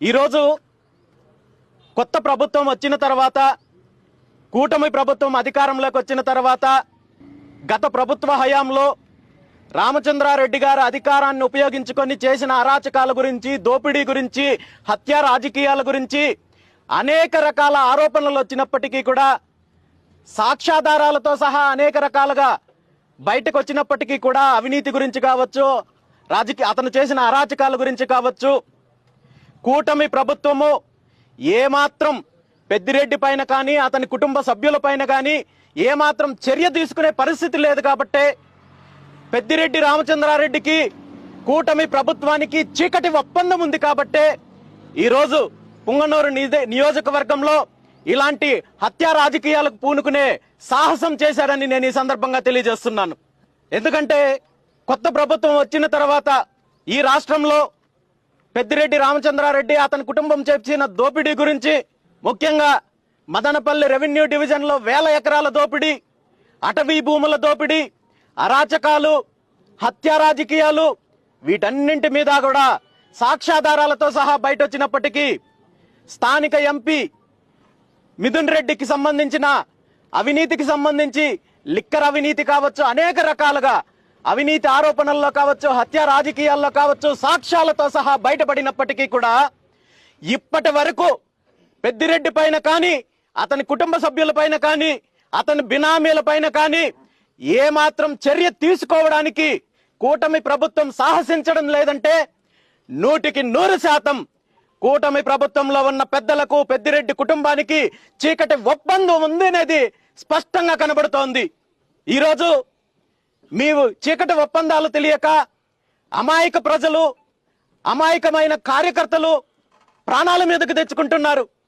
ఈరోజు కొత్త ప్రభుత్వం వచ్చిన తర్వాత కూటమి ప్రభుత్వం అధికారంలోకి వచ్చిన తర్వాత గత ప్రభుత్వ హయాంలో రామచంద్రారెడ్డి గారు అధికారాన్ని ఉపయోగించుకొని చేసిన అరాచకాల గురించి దోపిడీ గురించి హత్య రాజకీయాల గురించి అనేక రకాల ఆరోపణలు వచ్చినప్పటికీ కూడా సాక్ష్యాధారాలతో సహా అనేక రకాలుగా బయటకు వచ్చినప్పటికీ కూడా అవినీతి గురించి కావచ్చు రాజకీయ అతను చేసిన అరాచకాల గురించి కావచ్చు కూటమి ప్రభుత్వము ఏమాత్రం పెద్దిరెడ్డి పైన కానీ అతని కుటుంబ సభ్యుల పైన కానీ ఏమాత్రం చర్య తీసుకునే పరిస్థితి లేదు కాబట్టే పెద్దిరెడ్డి రామచంద్రారెడ్డికి కూటమి ప్రభుత్వానికి చీకటి ఒప్పందం ఉంది కాబట్టే ఈరోజు పుంగనూరు నియోజకవర్గంలో ఇలాంటి హత్యా రాజకీయాలకు పూనుకునే సాహసం చేశారని నేను ఈ సందర్భంగా తెలియజేస్తున్నాను. ఎందుకంటే కొత్త ప్రభుత్వం వచ్చిన తర్వాత ఈ రాష్ట్రంలో పెద్దిరెడ్డి రామచంద్రారెడ్డి అతని కుటుంబం చేసిన దోపిడీ గురించి ముఖ్యంగా మదనపల్లి రెవెన్యూ డివిజన్లో వేల ఎకరాల దోపిడీ అటవీ భూముల దోపిడీ అరాచకాలు హత్య రాజకీయాలు వీటన్నింటి మీద కూడా సాక్ష్యాధారాలతో సహా బయట వచ్చినప్పటికీ స్థానిక ఎంపీ మిథున్ రెడ్డికి సంబంధించిన అవినీతికి సంబంధించి లిక్కర్ అవినీతి కావచ్చు అనేక రకాలుగా అవినీతి ఆరోపణల్లో కావచ్చు హత్య రాజకీయాల్లో కావచ్చు సాక్ష్యాలతో సహా బయటపడినప్పటికీ కూడా ఇప్పటి వరకు పెద్దిరెడ్డి పైన కానీ అతని కుటుంబ సభ్యుల పైన కానీ అతని బినామీల పైన కానీ ఏమాత్రం చర్య తీసుకోవడానికి కూటమి ప్రభుత్వం సాహసించడం లేదంటే నూటికి నూరు శాతం కూటమి ప్రభుత్వంలో ఉన్న పెద్దలకు పెద్దిరెడ్డి కుటుంబానికి చీకటి ఒప్పందం ఉంది అనేది స్పష్టంగా కనబడుతోంది. ఈరోజు మీరు చీకటి ఒప్పందాలు తెలియక అమాయక ప్రజలు అమాయకమైన కార్యకర్తలు ప్రాణాల మీదకు తెచ్చుకుంటున్నారు.